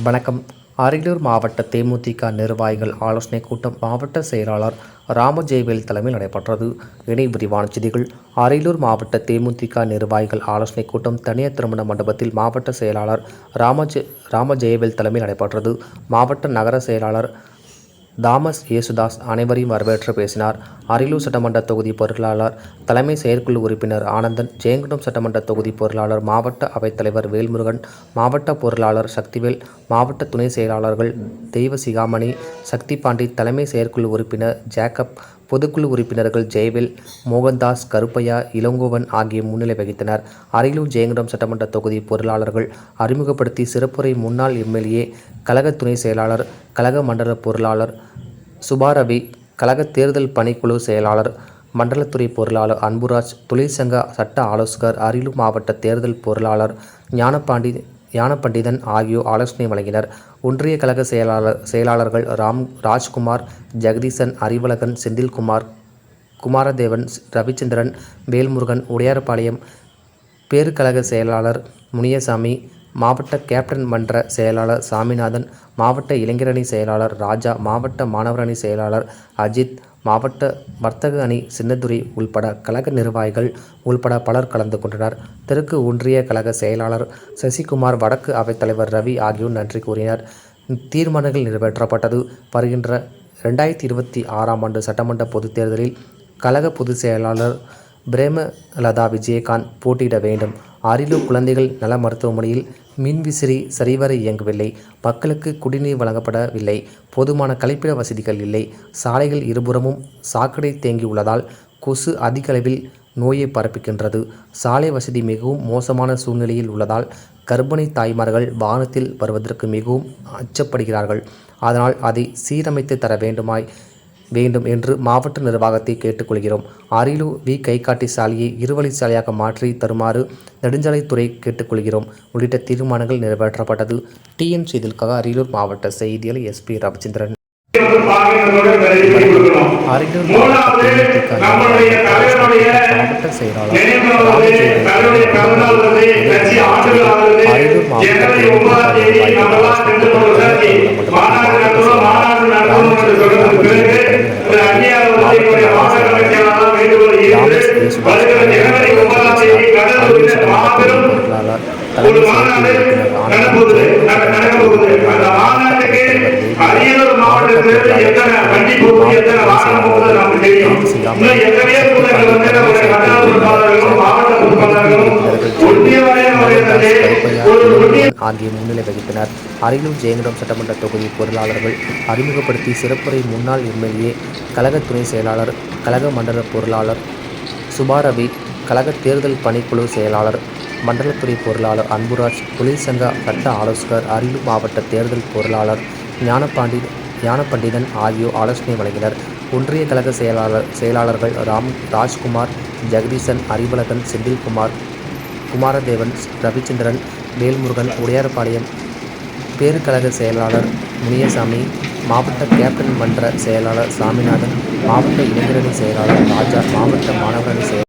வணக்கம். அரியலூர் மாவட்ட தேமுதிக நிர்வாகிகள் ஆலோசனை கூட்டம் மாவட்ட செயலாளர் ராமஜெயவேல் தலைமையில் நடைபெற்றது. இணை விரிவான செய்திகள். அரியலூர் மாவட்ட தேமுதிக நிர்வாகிகள் ஆலோசனை கூட்டம் தனியார் திருமண மண்டபத்தில் மாவட்ட செயலாளர் ராமஜெ ராமஜெயவேல் தலைமையில் நடைபெற்றது. மாவட்ட நகர செயலாளர் தாமஸ் இயேசுதாஸ் அனைவரையும் வரவேற்று பேசினார். அரியலூர் சட்டமன்ற தொகுதி பொருளாளர் தலைமை செயற்குழு உறுப்பினர் ஆனந்தன் ஜெயங்குடம் சட்டமன்ற தொகுதி பொருளாளர் மாவட்ட அவைத்தலைவர் வேல்முருகன் மாவட்ட பொருளாளர் சக்திவேல் மாவட்ட துணை செயலாளர்கள் தெய்வ சிகாமணி சக்தி பாண்டி தலைமை செயற்குழு உறுப்பினர் ஜேக்கப் பொதுக்குழு உறுப்பினர்கள் ஜெயவேல் மோகன்தாஸ் கருப்பையா இளங்கோவன் ஆகிய முன்னிலை வகித்தனர். அரியலூர் ஜெயங்கடம் சட்டமன்ற தொகுதி பொருளாளர்கள் அறிமுகப்படுத்தி சிறப்புரை முன்னாள் எம்எல்ஏ கழக துணை செயலாளர் கழக மண்டல பொருளாளர் சுபாரவி கழக தேர்தல் பணிக்குழு செயலாளர் மண்டலத்துறை பொருளாளர் அன்புராஜ் தொழிற்சங்க சட்ட ஆலோசகர் அரியலூர் மாவட்ட தேர்தல் பொருளாளர் ஞானபாண்டி ஞானபண்டிதன் ஆகியோர் ஆலோசனை வழங்கினர். ஒன்றிய கழக செயலாளர் செயலாளர்கள் ராம் ராஜ்குமார் ஜெகதீசன் அறிவழகன் செந்தில்குமார் குமாரதேவன் ரவிச்சந்திரன் வேல்முருகன் உடையார்பாளையம் பேருக்கழக செயலாளர் முனியசாமி மாவட்ட கேப்டன் மன்ற செயலாளர் சாமிநாதன் மாவட்ட இளைஞரணி செயலாளர் ராஜா மாவட்ட மாணவரணி செயலாளர் அஜித் மாவட்ட வர்த்தக அணி சின்னதுரை உள்பட கழக நிர்வாகிகள் உள்பட பலர் கலந்து கொண்டனர். தெற்கு ஒன்றிய கழக செயலாளர் சசிகுமார் வடக்கு அவைத்தலைவர் ரவி ஆகியோர் நன்றி கூறினர். தீர்மானங்கள் நிறைவேற்றப்பட்டது. வருகின்ற ரெண்டாயிரத்தி இருபத்தி ஆறாம் ஆண்டு சட்டமன்ற பொதுத் தேர்தலில் கழக பொதுச் செயலாளர் பிரேமலதா விஜயகாந்த் போட்டியிட வேண்டும். அரியலூர் குழந்தைகள் நல மருத்துவமனையில் மின்விசிறி சரிவர இயங்கவில்லை. மக்களுக்கு குடிநீர் வழங்கப்படவில்லை. போதுமான கழிப்பிட வசதிகள் இல்லை. சாலைகள் இருபுறமும் சாக்கடை தேங்கியுள்ளதால் கொசு அதிக அளவில் நோயை பரப்புகின்றது. சாலை வசதி மிகவும் மோசமான சூழ்நிலையில் உள்ளதால் கர்ப்பிணி தாய்மார்கள் வாகனத்தில் வருவதற்கு மிகவும் அச்சப்படுகிறார்கள். அதனால் அதை சீரமைத்து தர வேண்டுமாய் வேண்டும் என்று மாவட்ட நிர்வாகத்தை கேட்டுக்கொள்கிறோம். அரியலூர் வி. கைகாட்டி சாலையை இருவழி சாலையாக மாற்றி தருமாறு நெடுஞ்சாலைத்துறை கேட்டுக்கொள்கிறோம். உள்ளிட்ட தீர்மானங்கள் நிறைவேற்றப்பட்டது. டிஎன் செய்திகளுக்காக அரியலூர் மாவட்ட செய்தியாளர் எஸ்பி ரவிச்சந்திரன். அரியலூர் மாவட்ட செயலாளர் அரியலூர் மாவட்ட வரையிலே ஒரு ஒன்றிய ஆகிய முன்னிலை வகித்தனர் அரியலூர் ஜெயங்கடம் சட்டமன்ற தொகுதி பொருளாளர்கள் அறிமுகப்படுத்தி சிறப்புரை முன்னாள் எம்எல்ஏ கழக துணை செயலாளர் கழக மண்டல பொருளாளர் சுபாரவி கழக தேர்தல் பணிக்குழு செயலாளர் மண்டலத்துறை பொருளாளர் அன்புராஜ் தொழிற்சங்க சட்ட ஆலோசகர் அரியலூர் மாவட்ட தேர்தல் பொருளாளர் ஞானபாண்டி ஞானபண்டிதன் ஆகியோர் ஆலோசனை வழங்கினர். ஒன்றிய கழக செயலாளர் செயலாளர்கள் ராம் ராஜ்குமார் ஜெகதீசன் அறிவழகன் செந்தில்குமார் குமாரதேவன் ரவிச்சந்திரன் வேல்முருகன் உடையார்பாளையம் பேருக்கழக செயலாளர் முனியசாமி மாவட்ட கேப்டன் மன்ற செயலாளர் சாமிநாதன் மாவட்ட இளைஞரணி செயலாளர் ராஜா மாவட்ட மாணவரணி செயலாளர்